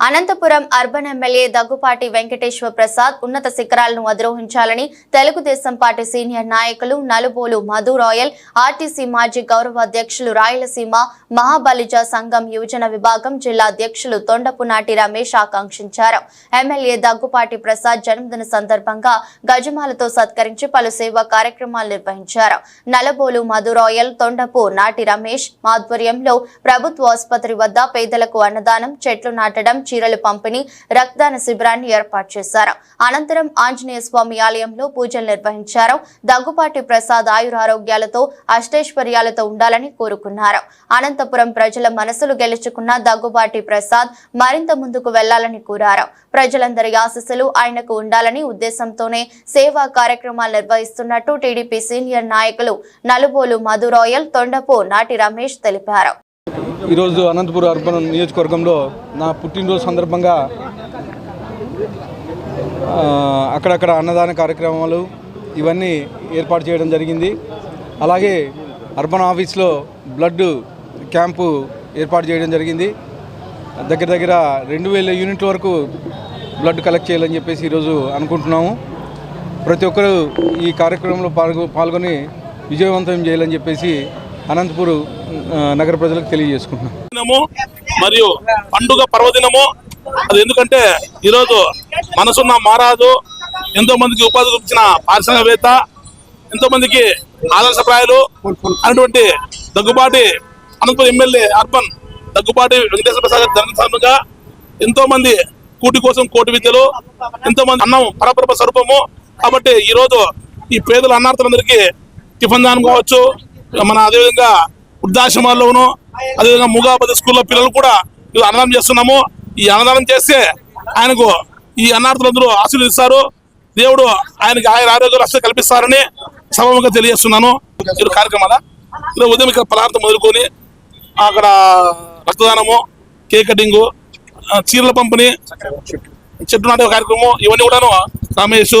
Anantapuram urban MLA Daggubati Venkateswara Prasad ఉన్నత శిఖరాలను అధిరోహించాలని Telugu Desam party senior నాయకులు నలుబోలు మధు రాయల్ ఆర్టీసీ మాజీ గౌరవ అధ్యక్షులు రాయలసీమ మహాబలిజ సంఘం యువజన విభాగం జిల్లా అధ్యక్షులు తొండపు నాటి రమేష్ ఆకాంక్షించారు. ఎమ్మెల్యే దగ్గుపాటి ప్రసాద్ జన్మదిన సందర్భంగా గజమాలతో సత్కరించి పలు సేవా కార్యక్రమాలు నిర్వహించారు. నలబోలు మధు రాయల్ తొండపు నాటి రమేష్ ఆధ్వర్యంలో ప్రభుత్వ ఆసుపత్రి వద్ద పేదలకు అన్నదానం చెట్లు నాటడం చీరలు పంపిణీ రక్తదాన శిబిరాన్ని ఏర్పాటు చేశారు. అనంతరం ఆంజనేయ స్వామి ఆలయంలో పూజలు నిర్వహించారు. దగ్గుపాటి ప్రసాద్ ఆయురారోగ్యాలతో అష్టైశ్వర్యాలతో ఉండాలని కోరుకున్నారు. అనంతపురం ప్రజల మనసులు గెలుచుకున్న దగ్గుబాటి ప్రసాద్ మరింత ముందుకు వెళ్ళాలని కోరారు. ప్రజలందరి ఆశస్సులు ఆయనకు ఉండాలని ఉద్దేశంతోనే సేవా కార్యక్రమాలు నిర్వహిస్తున్నట్టు టీడీపీ సీనియర్ నాయకులు నలుబోలు మధు రాయల్ తొండపు నాటి రమేష్ తెలిపారు. ఈరోజు అనంతపురం అర్బన్ నియోజకవర్గంలో నా పుట్టినరోజు సందర్భంగా అక్కడక్కడ అన్నదాన కార్యక్రమాలు ఇవన్నీ ఏర్పాటు చేయడం జరిగింది. అలాగే అర్బన్ ఆఫీస్లో బ్లడ్ క్యాంపు ఏర్పాటు చేయడం జరిగింది. దగ్గర దగ్గర రెండు వేల యూనిట్ల వరకు బ్లడ్ కలెక్ట్ చేయాలని చెప్పేసి ఈరోజు అనుకుంటున్నాము. ప్రతి ఒక్కరూ ఈ కార్యక్రమంలో పాల్గొ పాల్గొని విజయవంతం చేయాలని చెప్పేసి అనంతపూర్ నగర ప్రజలకు తెలియజేసుకుంటున్నాము మరియు పండుగ పర్వదినము. అది ఎందుకంటే ఈరోజు మనసున్న మారాదు. ఎంతో మందికి ఉపాధి చూపించిన పారిశ్రామికవేత్త ఎంతో మందికి ఆదర్శప్రాయాలు అటువంటి దగ్గుబాటి అనంతపురం ఎమ్మెల్యే అర్బన్ దగ్గుబాటి వెంకటేశ్వర ప్రసాద్ గారి ఎంతో మంది కూటి కోసం కోటి విద్యలు ఎంతో మంది అన్నం పరపరప స్వరూపము. కాబట్టి ఈ రోజు ఈ పేదల అన్నార్థులందరికీ టిఫిన్ దానం కావచ్చు. మన అదేవిధంగా వృద్ధాశ్రమాల్లోనూ అదేవిధంగా మూగాపతి స్కూల్లో పిల్లలు కూడా ఇది అన్నదానం చేస్తున్నాము. ఈ అన్నదానం చేస్తే ఆయనకు ఈ అన్నార్థులందరూ ఆశీర్వదిస్తారు. దేవుడు ఆయనకి ఆయన ఆరోగ్య రక్షణ కల్పిస్తారని సభముగా తెలియజేస్తున్నాను. ఈ కార్యక్రమాల ఈరోజు ఉదయం ఇక్కడ పదార్థం మొదలుకొని అక్కడ రక్తదానము కేక్ కటింగు చీరల పంపిణీ చెట్టు నాటే కార్యక్రమం ఇవన్నీ కూడాను రమేష్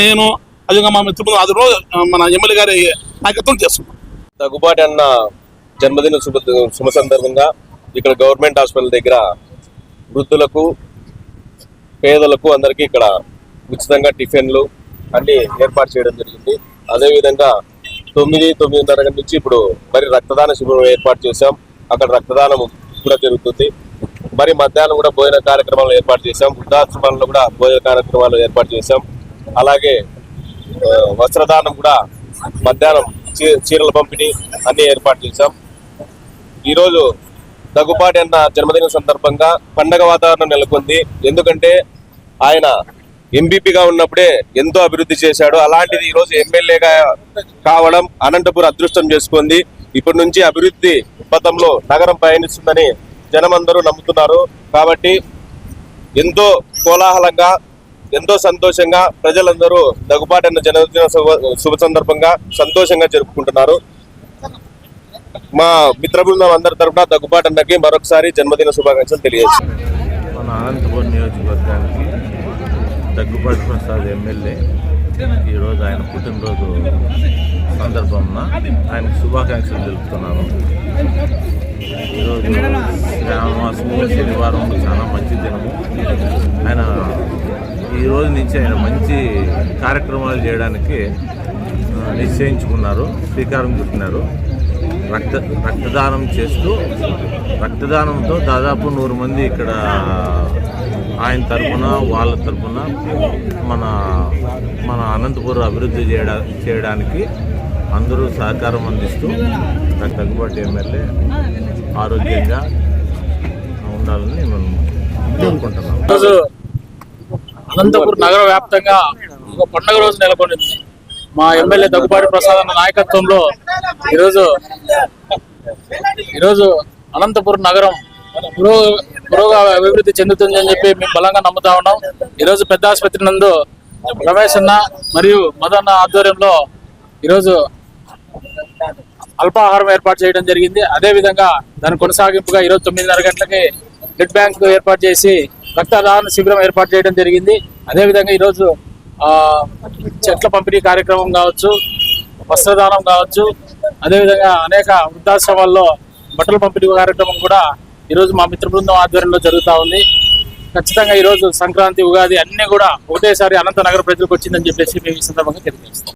నేను అదేవిధంగా మా మిత్రులు ఆధ్వర్యంలో మన ఎమ్మెల్యే గారి నాయకత్వం చేస్తున్నాం. దగ్గుబాటి అన్న జన్మదిన శుభ శుభ సందర్భంగా ఇక్కడ గవర్నమెంట్ హాస్పిటల్ దగ్గర వృద్ధులకు పేదలకు అందరికీ ఇక్కడ ఉచితంగా టిఫిన్లు అన్నీ ఏర్పాటు చేయడం జరిగింది. అదేవిధంగా తొమ్మిది తొమ్మిదిన్నర గంటల నుంచి ఇప్పుడు మరి రక్తదాన శిబిరం ఏర్పాటు చేశాం. అక్కడ రక్తదానం కూడా జరుగుతుంది. మరి మధ్యాహ్నం కూడా భోజన కార్యక్రమాలు ఏర్పాటు చేశాం. వృద్ధాశ్రమాల్లో కూడా భోజన కార్యక్రమాలు ఏర్పాటు చేశాం. అలాగే వస్త్రదానం కూడా మధ్యాహ్నం చీ- చీరల పంపిణీ అన్నీ ఏర్పాటు చేశాం. ఈరోజు దగ్గుపాటి అన్న జన్మదిన సందర్భంగా పండగ వాతావరణం నెలకొంది. ఎందుకంటే ఆయన ఎంబీపీగా ఉన్నప్పుడే ఎంతో అభివృద్ధి చేశాడు. అలాంటిది ఈరోజు ఎమ్మెల్యేగా కావడం అనంతపురం అదృష్టం చేసుకుంది. ఇప్పటి నుంచి అభివృద్ధి పథంలో నగరం పయనిస్తుందని జనమందరూ నమ్ముతున్నారు. కాబట్టి ఎంతో కోలాహలంగా ఎంతో సంతోషంగా ప్రజలందరూ దగ్గుబాటి అన్న జన్మదిన శుభ- శుభ సందర్భంగా సంతోషంగా జరుపుకుంటున్నారు. మా మిత్ర బృందం అందరి తరపున దగ్గుబాటి అన్నకి మరొకసారి జన్మదిన శుభాకాంక్షలు తెలియజేస్తాం మన అనంతపురం నియోజకవర్గానికి దగ్గుబాటి ప్రసాద్ ఎమ్మెల్యే. ఈరోజు ఆయన పుట్టినరోజు సందర్భంన ఆయనకు శుభాకాంక్షలు తెలుపుతున్నాను. ఈరోజు శ్రావణమాసము శనివారం చాలా మంచి దినము. ఆయన ఈ రోజు నుంచి ఆయన మంచి కార్యక్రమాలు చేయడానికి నిశ్చయించుకున్నారు శ్రీకారం చుట్టినారు. రక్త రక్తదానం చేస్తూ రక్తదానంతో దాదాపు నూరు మంది ఇక్కడ ఆయన తరఫున వాళ్ళ తరపున మన మన అనంతపురం అభివృద్ధి చేయడా చేయడానికి అందరూ సహకారం అందిస్తూ నాకు తగ్గుబాటు ఎమ్మెల్యే ఆరోగ్యంగా ఉండాలని మనం కోరుకుంటున్నాం అనంతపురం నగర వ్యాప్తంగా ఒక పండుగ రోజు నెలకొనింది. మా ఎమ్మెల్యే దగ్గుబాటి ప్రసాద్ అన్న నాయకత్వంలో ఈరోజు ఈరోజు అనంతపురం నగరం పురో పురోగా అభివృద్ధి చెందుతుంది అని చెప్పి మేము బలంగా నమ్ముతా ఉన్నాం. ఈరోజు పెద్ద ఆసుపత్రి నందు రమేష్ అన్న మరియు మదన్న ఆధ్వర్యంలో ఈరోజు అల్పాహారం ఏర్పాటు చేయడం జరిగింది. అదేవిధంగా దాని కొనసాగింపుగా ఈరోజు తొమ్మిదిన్నర గంటలకి బ్లడ్ బ్యాంక్ ఏర్పాటు చేసి రక్తదాన శిబిరం ఏర్పాటు చేయడం జరిగింది. అదే విధంగా ఈరోజు చెట్ల పంపిణీ కార్యక్రమం కావచ్చు వస్త్రదానం కావచ్చు అదేవిధంగా అనేక వృద్ధాశ్రమాల్లో బట్టల పంపిణీ కార్యక్రమం కూడా ఈరోజు మా మిత్ర బృందం ఆధ్వర్యంలో జరుగుతూ ఉంది. ఖచ్చితంగా ఈ రోజు సంక్రాంతి ఉగాది అన్నీ కూడా ఒకటేసారి అనంత నగర ప్రజలకు వచ్చిందని చెప్పేసి మేము ఈ సందర్భంగా తెలియజేస్తాం